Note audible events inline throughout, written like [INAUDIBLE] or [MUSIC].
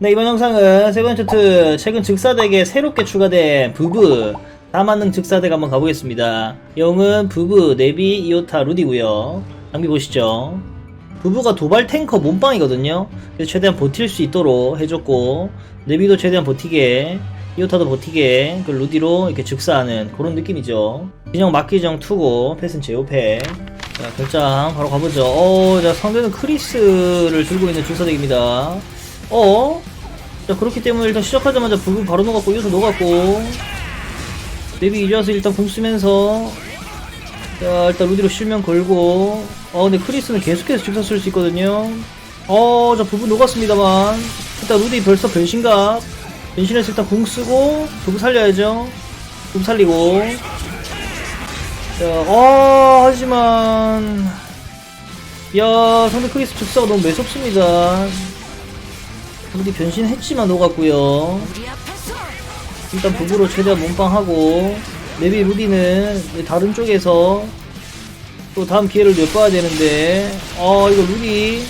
네 이번 영상은 세븐 투 최근 즉사덱에 새롭게 추가된 부부 다만능 즉사덱 한번 가보겠습니다. 영은 부부, 네비, 이오타, 루디고요. 장비 보시죠. 부부가 도발 탱커 몸빵이거든요. 그래서 최대한 버틸 수 있도록 해줬고 네비도 최대한 버티게 이오타도 버티게 그 루디로 이렇게 즉사하는 그런 느낌이죠. 진영 막기정 투고 패스는 제오패. 자 결장 바로 가보죠. 어, 자 상대는 크리스를 들고 있는 즉사덱입니다. 어? 자 그렇기 때문에 일단 시작하자마자 부부 바로 녹았고 이어서 녹았고. 데뷔 이제 와서 일단 공 쓰면서. 자 일단 루디로 실명 걸고. 어 근데 크리스는 계속해서 직사 쓸수 있거든요. 어자 부부 녹았습니다만. 일단 루디 벌써 변신각 변신해서 일단 공 쓰고 부부 살려야죠. 부부 살리고. 자어 하지만. 야 상대 크리스 즉사가 너무 매섭습니다 루디 변신했지만 녹았고요. 일단 북으로 최대한 몸빵하고 네비 루디는 다른 쪽에서 또 다음 기회를 엿봐야 되는데 어 이거 루디.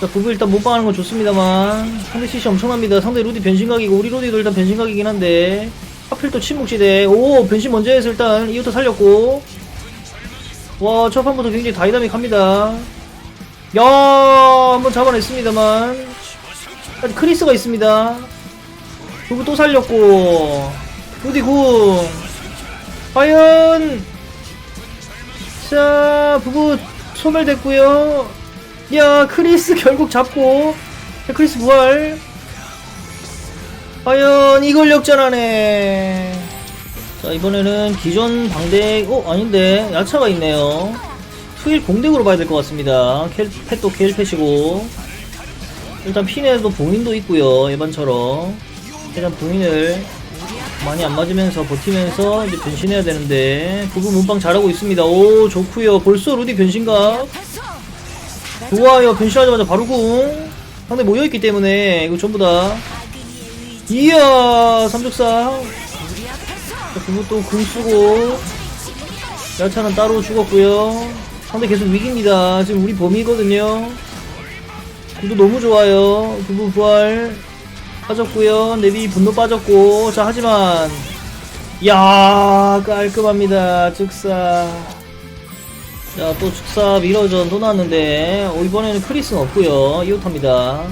자 부부 일단 몸빵하는 건 좋습니다만 상대 CC 엄청납니다. 상대 루디 변신각이고 우리 루디도 일단 변신각이긴 한데 하필 또 침묵시대. 오 변신 먼저 해서 일단 이것도 살렸고. 와 첫 판부터 굉장히 다이나믹합니다 야 한번 잡아냈습니다만. 크리스가 있습니다. 부부 또 살렸고. 루디 궁 과연. 자 부부 소멸됐고요. 야 크리스 [LAUGHS] 결국 잡고. 자, 크리스 부활. 과연 이걸 역전하네. 자 이번에는 기존 방대 어 아닌데. 야차가 있네요 투일 공덱으로 봐야 될 것 같습니다. 켈, 펫도 켈펫이고. 일단 핀에도 봉인도 있고요 예반처럼. 일단 봉인을 많이 안 맞으면서 버티면서 이제 변신해야 되는데 부부 문방 잘하고 있습니다. 오 좋구요. 벌써 루디 변신각. 좋아요. 변신하자마자 바로 궁. 상대 모여있기 때문에 이거 전부 다. 이야 삼족사. 부부 또궁 쓰고. 야차는 따로 죽었고요 상대 계속 위기입니다. 지금 우리 범위거든요. 구도 너무 좋아요. 부부 부활 빠졌고요. 네비 분노 빠졌고. 자 하지만 야 깔끔합니다. 즉사. 자또 즉사 미러전 또 나왔는데 어, 이번에는 크리스는 없고요. 이오타입니다.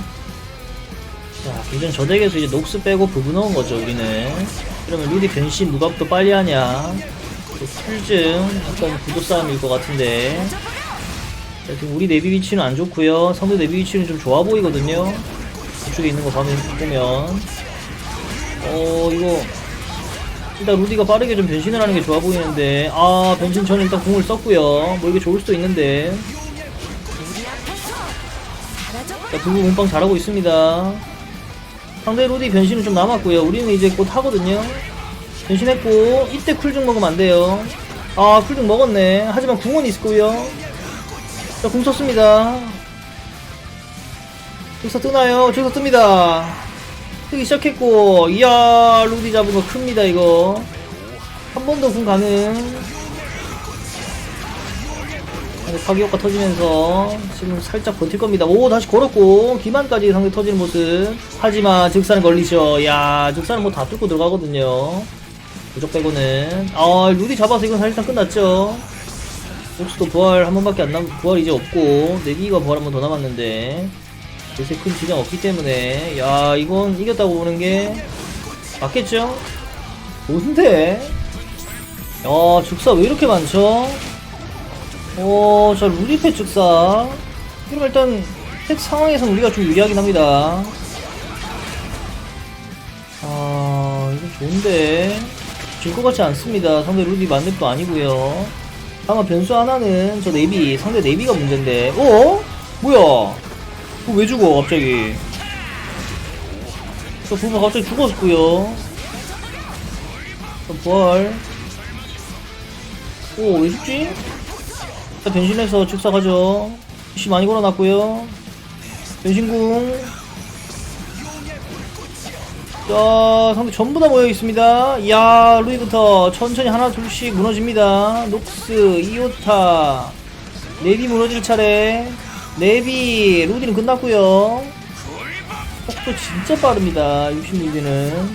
자 기존 저 덱에서 이제 녹스 빼고 부부 넣은 거죠 우리는. 그러면 루디 변신 누가 더 빨리 하냐 또 풀증 약간 구도 싸움일 것 같은데. 자, 우리 내비 위치는 안 좋고요. 상대 내비 위치는 좀 좋아 보이거든요. 이쪽에 있는 거 보면, 어 이거 일단 루디가 빠르게 좀 변신을 하는 게 좋아 보이는데. 아 변신 전에 일단 공을 썼고요. 뭐 이게 좋을 수도 있는데. 자 두부 몸빵 잘하고 있습니다. 상대 루디 변신은 좀 남았고요. 우리는 이제 곧 하거든요 변신했고 이때 쿨중 먹으면 안 돼요 아 쿨중 먹었네 하지만 궁은 있고요 자궁 썼습니다 저기서 뜨나요? 저기서 뜹니다. 뜨기 시작했고, 이야, 루디 잡은 거 큽니다, 이거. 한 번 더 궁 가능. 파기 효과 터지면서 지금 살짝 버틸 겁니다. 오, 다시 걸었고, 기만까지 상대 터지는 모습. 하지만 즉사는 걸리죠. 야, 즉사는 뭐 다 뚫고 들어가거든요. 무적 빼고는. 아, 루디 잡아서 이건 사실상 끝났죠. 옥수도 부활 한 번밖에 안 남, 부활 이제 없고, 네비가 부활 한 번 더 남았는데. 요새 큰 지장 없기 때문에 야 이건 이겼다고 보는 게 맞겠죠? 뭔데? 야 죽사 왜 이렇게 많죠? 어자 루리패 죽사 그럼 일단 팩 상황에선 우리가 좀 유리하긴 합니다 아 이거 좋은데 질 것 같지 않습니다. 상대 루디 만렙도 아니고요. 다만 변수 하나는 저 네비 상대 네비가 문제인데. 어? 뭐야? 어, 왜 죽어 갑자기? 저 부분 갑자기 죽었고요. 저 부활. 오 왜 죽지? 자 변신해서 즉사 가죠. 시 많이 걸어놨고요. 변신궁 자 상대 전부 다 모여 있습니다 이야 루이부터 천천히 하나 둘씩 무너집니다 녹스 이오타 네비 무너질 차례 네비 루디는 끝났고요 속도 진짜 빠릅니다. 66위는.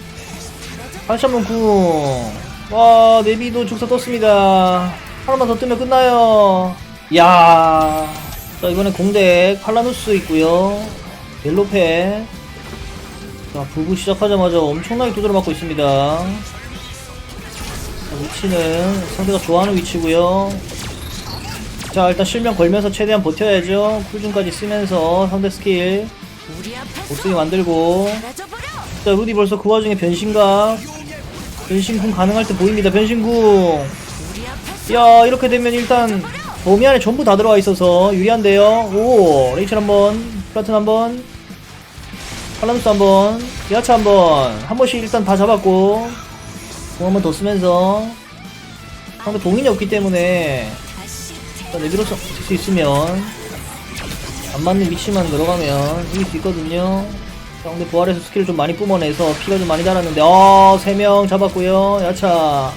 다시 한번 궁. 와, 네비도 죽사 떴습니다. 하나만 더 뜨면 끝나요. 야 자, 이번엔 공대 칼라누스 있고요 옐로페. 자, 부부 시작하자마자 엄청나게 두드려 맞고 있습니다. 자, 위치는 상대가 좋아하는 위치고요 자, 일단 실명 걸면서 최대한 버텨야죠. 쿨중까지 쓰면서 상대 스킬 못쓰게 만들고. 자 루디 벌써 그 와중에 변신각 변신궁 가능할 때 보입니다 변신궁 야 이렇게 되면 일단 범위 안에 전부 다 들어와 있어서 유리한데요 오 레이첼 한번 플라튼 한번 팔라누스 한번 야차 한 번 한 번씩 일단 다 잡았고 공 한 번 더 쓰면서 상대 봉인이 없기 때문에 일단 내비로서 수 있으면 안 맞는 위치만 들어가면 이길 수 있거든요. 자, 근데 부활해서 스킬을 좀 많이 뿜어내서 피가 좀 많이 달았는데 어, 3명 잡았고요. 야차.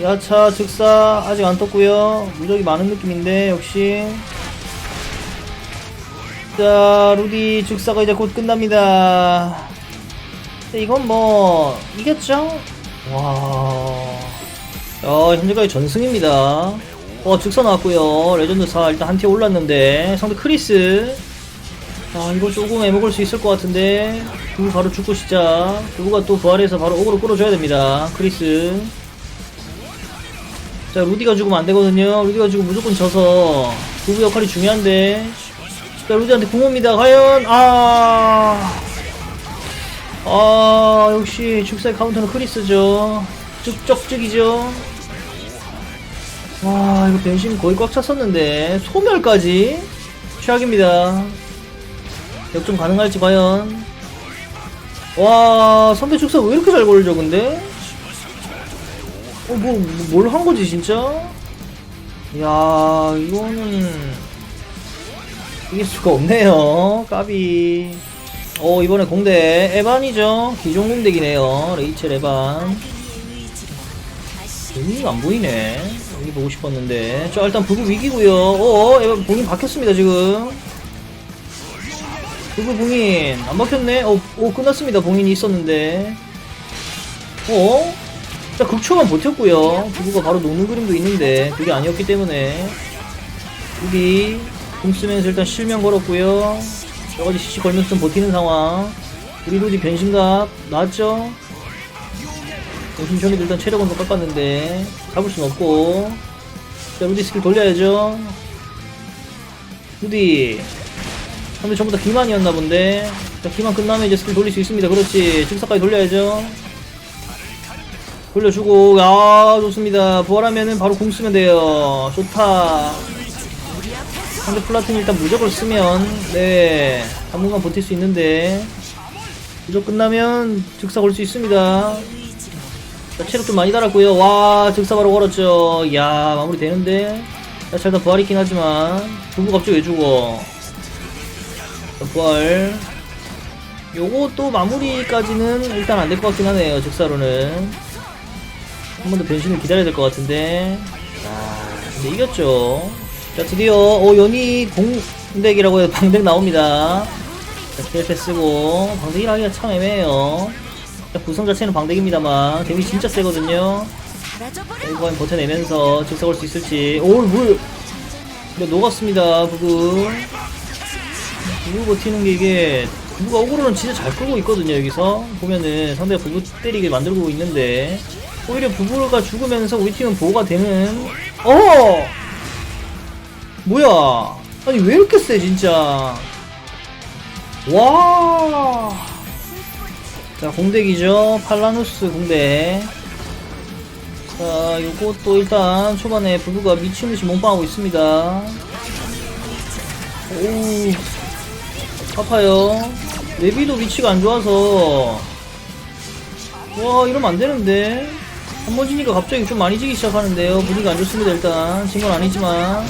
야차 즉사 아직 안 떴고요. 무적이 많은 느낌인데 역시 자 루디 즉사가 이제 곧 끝납니다. 이건 뭐 이겼죠? 와. 야, 현재까지 전승입니다. 어, 즉사 나왔고요. 레전드 4 일단 한 티어 올랐는데 상대 크리스. 아, 이거 조금 애먹을 수 있을 것 같은데. 두부 바로 죽고 시작. 두부가 또 부활해서 바로 어그로 끌어줘야 됩니다. 크리스. 자, 루디가 죽으면 안 되거든요. 루디가 죽으면 무조건 져서 두부 역할이 중요한데. 자, 루디한테 궁합니다. 과연, 아. 아, 역시 죽사의 카운터는 크리스죠. 쭉쩍쭉이죠. 와, 이거 변신 거의 꽉 찼었는데. 소멸까지? 최악입니다. 역전 가능할지 과연. 와, 선배 축사 왜 이렇게 잘 걸죠, 근데? 어, 뭐, 뭘한 거지, 진짜? 야 이거는. 이길 수가 없네요. 까비. 어, 이번에 공대 에반이죠. 기존 공대기네요. 레이첼 에반. 의미가 안 보이네. 여기 보고 싶었는데. 자, 일단 부부 위기고요 어, 에반 봉인 박혔습니다, 지금. 부부 봉인. 안 박혔네? 어, 오, 끝났습니다. 봉인이 있었는데. 어? 자, 극초만 버텼고요 부부가 바로 녹는 그림도 있는데, 그게 아니었기 때문에. 여기, 공 쓰면서 일단 실명 걸었고요. 여기까지 CC 걸면서 좀 버티는 상황. 우리 루디 변신각 나왔죠? 정신형이도 일단 체력은 더 깎았는데 잡을 순 없고. 자 루디 스킬 돌려야죠. 루디 근데 전부 다 기만이었나 본데. 자 기만 끝나면 이제 스킬 돌릴 수 있습니다. 그렇지. 즉사까지 돌려야죠. 돌려주고. 아 좋습니다. 부활하면은 바로 공 쓰면 돼요. 좋다 상대 플라틴 일단 무적을 쓰면 네 당분간 버틸 수 있는데 무적 끝나면 즉사 걸 수 있습니다. 자, 체력 좀 많이 달았고요. 와 즉사 바로 걸었죠. 이야 마무리 되는데. 자 일단 부활이긴 하지만 부부 갑자기 왜 죽어? 자, 부활. 또 마무리까지는 일단 안 될 것 같긴 하네요 즉사로는. 한 번 더 변신을 기다려야 될 것 같은데. 아 근데 이겼죠 자 드디어 오 연이 공덱이라고 해서 방덱 나옵니다. 자 킬패 쓰고 방덱 1하기가 참 애매해요. 자, 구성 자체는 방덱입니다만 데미 진짜 세거든요. 이거 버텨내면서 즉사 걸수 있을지. 오물! 근데 녹았습니다 부부 부부 버티는 게 이게 부부가 오그로는 진짜 잘 끌고 있거든요 여기서. 보면은 상대가 부부 때리게 만들고 있는데. 오히려 부부가 죽으면서 우리 팀은 보호가 되는 어 뭐야 아니 왜 이렇게 세 진짜 와 자, 공대기죠. 팔라누스 공대. 자, 요것도 일단 초반에 부부가 미친듯이 몸빵하고 있습니다. 오, 아파요. 레비도 위치가 안 좋아서. 와, 이러면 안 되는데. 한번 지니까 갑자기 좀 많이 지기 시작하는데요. 분위기가 안 좋습니다, 일단. 진 건 아니지만.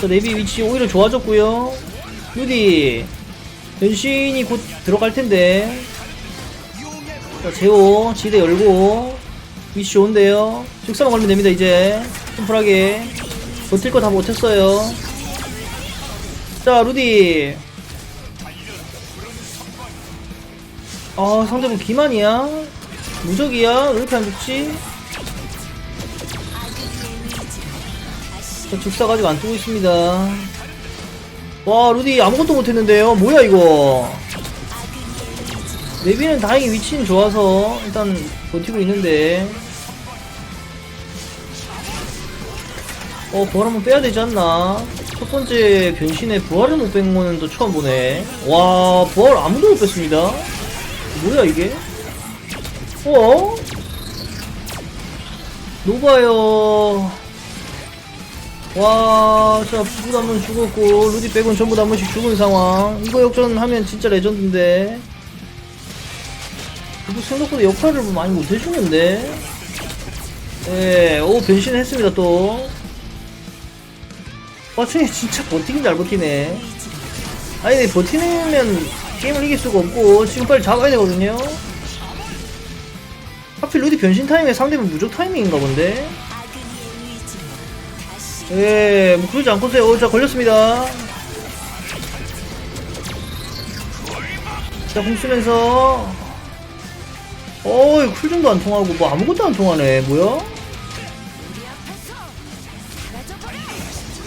자, 레비 위치 오히려 좋아졌고요 유디. 변신이 곧 들어갈 텐데. 자, 제오, 지대 열고, 위치 좋은데요. 즉사만 걸면 됩니다, 이제. 심플하게. 버틸 거 다 못했어요. 자, 루디. 아 상대분 기만이야 무적이야 왜 이렇게 안 죽지 저 즉사가 아직 안 뜨고 있습니다. 와 루디 아무것도 못했는데요. 뭐야 이거? 레비는 다행히 위치는 좋아서 일단 버티고 있는데. 어 부활 한번 빼야 되지 않나? 첫 번째 변신에 부활을 못 뺀 거는 또 처음 보네. 와 부활 아무도 못 뺐습니다. 뭐야 이게? 어? 노바요 와, 자, 부부 한번 죽었고, 루디 빼곤 전부 다 한 번씩 죽은 상황. 이거 역전하면 진짜 레전드인데. 이거 생각보다 역할을 많이 못 해주는데. 예, 오, 변신했습니다, 또. 와, 쟤 진짜 버티긴 잘 버티네. 아니, 버티면 게임을 이길 수가 없고, 지금 빨리 잡아야 되거든요. 하필 루디 변신 타임에 상대면 무적 타이밍인가 본데. 예, 뭐 그러지 않고서요. 어, 자, 걸렸습니다. 자, 공 쓰면서. 어이, 쿨정도 안 통하고, 뭐 아무것도 안 통하네. 뭐야?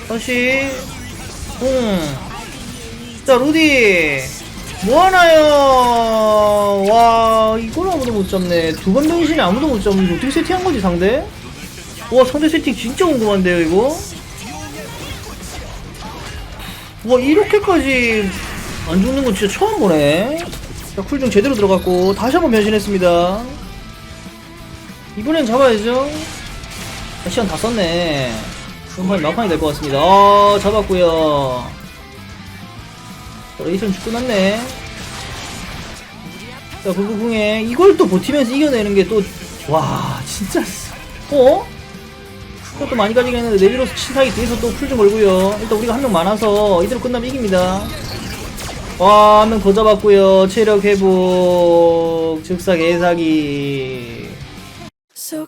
다시. 공. 자, 루디. 뭐하나요? 와, 이걸 아무도 못 잡네. 두 번 변신에 아무도 못 잡는데 어떻게 세팅한 거지, 상대? 와, 상대 세팅 진짜 궁금한데요, 이거? 와, 이렇게까지 안 죽는 건 진짜 처음 보네. 자, 쿨중 제대로 들어갔고, 다시 한번 변신했습니다. 이번엔 잡아야죠. 아, 시간 다 썼네. 한번 막판이 될 것 같습니다. 아, 잡았고요 레이션 죽고 났네. 자, 부부궁에 이걸 또 버티면서 이겨내는 게 또, 와, 진짜, 어? 그것도 많이 가지긴 했는데, 네비로스 치사기 뒤에서 또 풀 좀 걸고요. 일단 우리가 한 명 많아서 이대로 끝나면 이깁니다. 와, 한 명 더 잡았고요. 체력 회복, 즉사 개사기. So